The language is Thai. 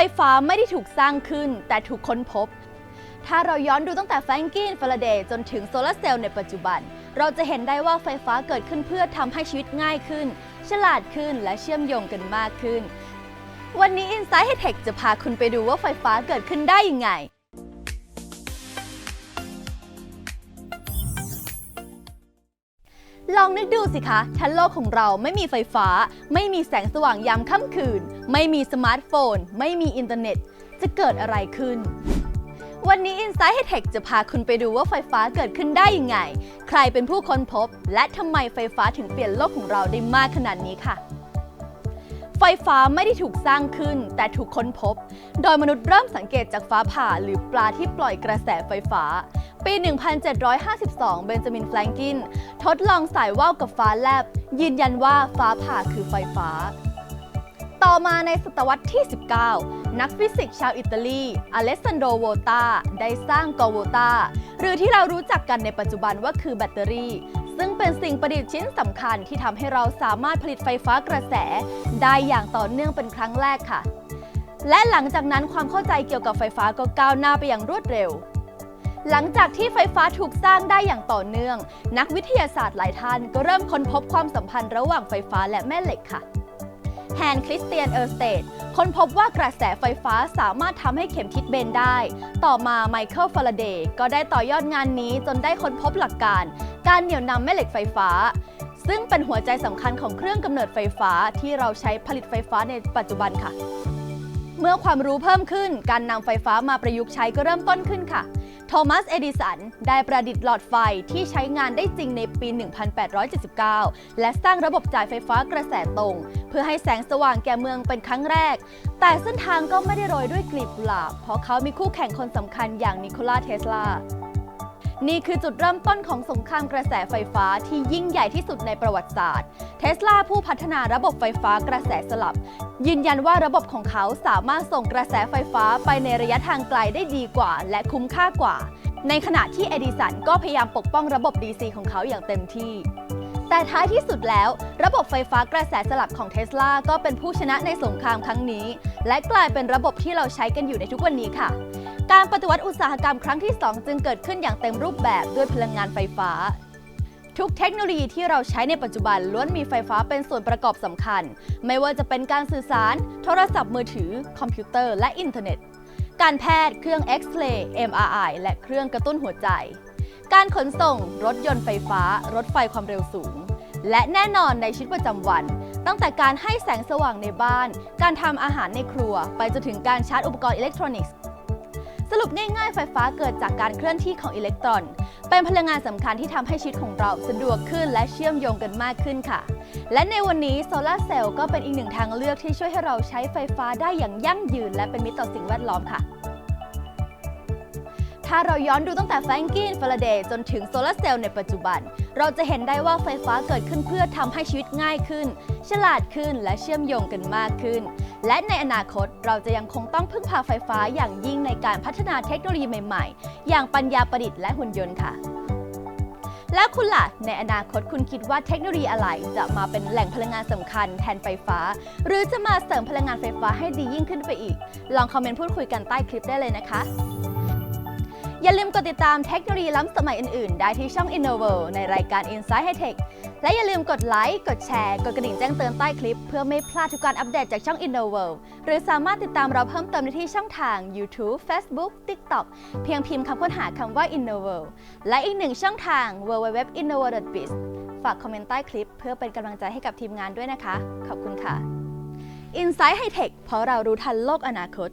ไฟฟ้าไม่ได้ถูกสร้างขึ้น แต่ถูกค้นพบ ถ้าเราย้อนดูตั้งแต่แฟรงกินฟาราเดย์จนถึงโซลาร์เซลล์ในปัจจุบัน เราจะเห็นได้ว่าไฟฟ้าเกิดขึ้นเพื่อทำให้ชีวิตง่ายขึ้น ฉลาดขึ้นและเชื่อมโยงกันมากขึ้น วันนี้ Insight h i Tech จะพาคุณไปดูว่าไฟฟ้าเกิดขึ้นได้ยังไง ลองนึกดูสิคะ ชั้นโลกของเราไม่มีไฟฟ้า ไม่มีแสงสว่างยามค่ำคืน ไม่มีสมาร์ทโฟน ไม่มีอินเทอร์เน็ต จะเกิดอะไรขึ้น วันนี้ Insight h e t e c h จะพาคุณไปดูว่าไฟฟ้าเกิดขึ้นได้ยังไง ใครเป็นผู้ค้นพบ และทำไมไฟฟ้าถึงเปลี่ยนโลกของเราได้มากขนาดนี้ค่ะ ไฟฟ้าไม่ได้ถูกสร้างขึ้น แต่ถูกค้นพบ โดยมนุษย์เริ่มสังเกตจากฟ้าผ่าหรือปลาที่ปล่อยกระแสไฟฟ้า ปี 1752 เบนจามินแฟรงกิน ทดลองสายว่าวกับฟ้าแลบ ยืนยันว่าฟ้าผ่าคือไฟฟ้า ต่อมาในศตวรรษที่ 19 นักฟิสิกส์ชาวอิตาลี อเลสซานโดโวตา ได้สร้างกอโวตา หรือที่เรารู้จักกันในปัจจุบันว่าคือแบตเตอรี่ ซึ่งเป็นสิ่งประดิษฐ์ชิ้นสำคัญที่ทำให้เราสามารถผลิตไฟฟ้ากระแส ได้อย่างต่อเนื่องเป็นครั้งแรกค่ะ และหลังจากนั้นความเข้าใจเกี่ยวกับไฟฟ้าก็ก้าวหน้าไปอย่างรวดเร็ว หลังจากที่ไฟฟ้าถูกสร้างได้อย่างต่อเนื่อง นักวิทยาศาสตร์หลายท่านก็เริ่มค้นพบความสัมพันธ์ระหว่างไฟฟ้าและแม่เหล็กค่ะแฮนคริสเตียนเออร์สเตดค้นพบว่ากระแสไฟฟ้าสามารถทำให้เข็มทิศเบนได้ ต่อมาไมเคิลฟาราเดย์ก็ได้ต่อยอดงานนี้จนได้ค้นพบหลักการ การเหนี่ยวนำแม่เหล็กไฟฟ้า ซึ่งเป็นหัวใจสำคัญของเครื่องกำเนิดไฟฟ้าที่เราใช้ผลิตไฟฟ้าในปัจจุบันค่ะ เมื่อความรู้เพิ่มขึ้น การนำไฟฟ้ามาประยุกต์ใช้ก็เริ่มต้นขึ้นค่ะ โทมัส เอดิสัน ได้ประดิษฐ์หลอดไฟที่ใช้งานได้จริงในปี 1879 และสร้างระบบจ่ายไฟฟ้ากระแสตรง เพื่อให้แสงสว่างแก่เมืองเป็นครั้งแรก แต่เส้นทางก็ไม่ได้โรยด้วยกลีบกุหลาบ เพราะเขามีคู่แข่งคนสำคัญอย่างนิโคลาเทสลา นี่คือจุดเริ่มต้นของสงครามกระแสไฟฟ้าที่ยิ่งใหญ่ที่สุดในประวัติศาสตร์ เทสลาผู้พัฒนาระบบไฟฟ้ากระแสสลับ ยืนยันว่าระบบของเขาสามารถส่งกระแสไฟฟ้าไปในระยะทางไกลได้ดีกว่า และคุ้มค่ากว่า ในขณะที่เอดิสันก็พยายามปกป้องระบบ DC ของเขาอย่างเต็มที่แต่ท้ายที่สุดแล้ว ระบบไฟฟ้ากระแสสลับของเทสลาก็เป็นผู้ชนะในสงครามครั้งนี้ และกลายเป็นระบบที่เราใช้กันอยู่ในทุกวันนี้ค่ะ การปฏิวัติอุตสาหกรรมครั้งที่ 2 จึงเกิดขึ้นอย่างเต็มรูปแบบด้วยพลังงานไฟฟ้า ทุกเทคโนโลยีที่เราใช้ในปัจจุบันล้วนมีไฟฟ้าเป็นส่วนประกอบสำคัญ ไม่ว่าจะเป็นการสื่อสาร โทรศัพท์มือถือ คอมพิวเตอร์ และอินเทอร์เน็ต การแพทย์ เครื่องเอ็กซเรย์ MRI และเครื่องกระตุ้นหัวใจ การขนส่ง รถยนต์ไฟฟ้า รถไฟความเร็วสูง และแน่นอนในชีวิตประจำวันตั้งแต่การให้แสงสว่างในบ้าน การทำอาหารในครัว ไปจนถึงการชาร์จอุปกรณ์อิเล็กทรอนิกส์ สรุปง่ายๆ ไฟฟ้าเกิดจากการเคลื่อนที่ของอิเล็กตรอน เป็นพลังงานสำคัญที่ทำให้ชีวิตของเราสะดวกขึ้นและเชื่อมโยงกันมากขึ้นค่ะ และในวันนี้โซลาเซลล์ก็เป็นอีกหนึ่งทางเลือกที่ช่วยให้เราใช้ไฟฟ้าได้อย่างยั่งยืน และเป็นมิตรต่อสิ่งแวดล้อมค่ะ ถ้าเราย้อนดูตั้งแต่แฟรงกินฟาราเดย์จนถึงโซลาร์เซลล์ในปัจจุบัน เราจะเห็นได้ว่าไฟฟ้าเกิดขึ้นเพื่อทำให้ชีวิตง่ายขึ้น ฉลาดขึ้นและเชื่อมโยงกันมากขึ้น และในอนาคตเราจะยังคงต้องพึ่งพาไฟฟ้าอย่างยิ่งในการพัฒนาเทคโนโลยีใหม่ๆ อย่างปัญญาประดิษฐ์และหุ่นยนต์ค่ะ แล้วคุณล่ะ ในอนาคตคุณคิดว่าเทคโนโลยีอะไรจะมาเป็นแหล่งพลังงานสำคัญแทนไฟฟ้า หรือจะมาเสริมพลังงานไฟฟ้าให้ดียิ่งขึ้นไปอีก ลองคอมเมนต์พูดคุยกันใต้คลิปได้เลยนะคะ อย่าลืมกดติดตามเทคโนโลยีล้ำสมัยอื่นๆ ได้ที่ช่อง Innovel ในรายการ Insight High Tech และอย่าลืมกดไลค์ กดแชร์ กดกระดิ่งแจ้งเตือนใต้คลิป เพื่อไม่พลาดทุกการอัปเดตจากช่อง Innovel หรือสามารถติดตามเราเพิ่มเติมได้ที่ช่องทาง YouTube Facebook TikTok เพียงพิมพ์คำค้นหาคำว่า Innovel และอีกหนึ่งช่องทาง www.innovel.biz ฝากคอมเมนต์ใต้คลิป เพื่อเป็นกำลังใจให้กับทีมงานด้วยนะคะ ขอบคุณค่ะ Insight High Tech เพราะเรารู้ทันโลกอนาคต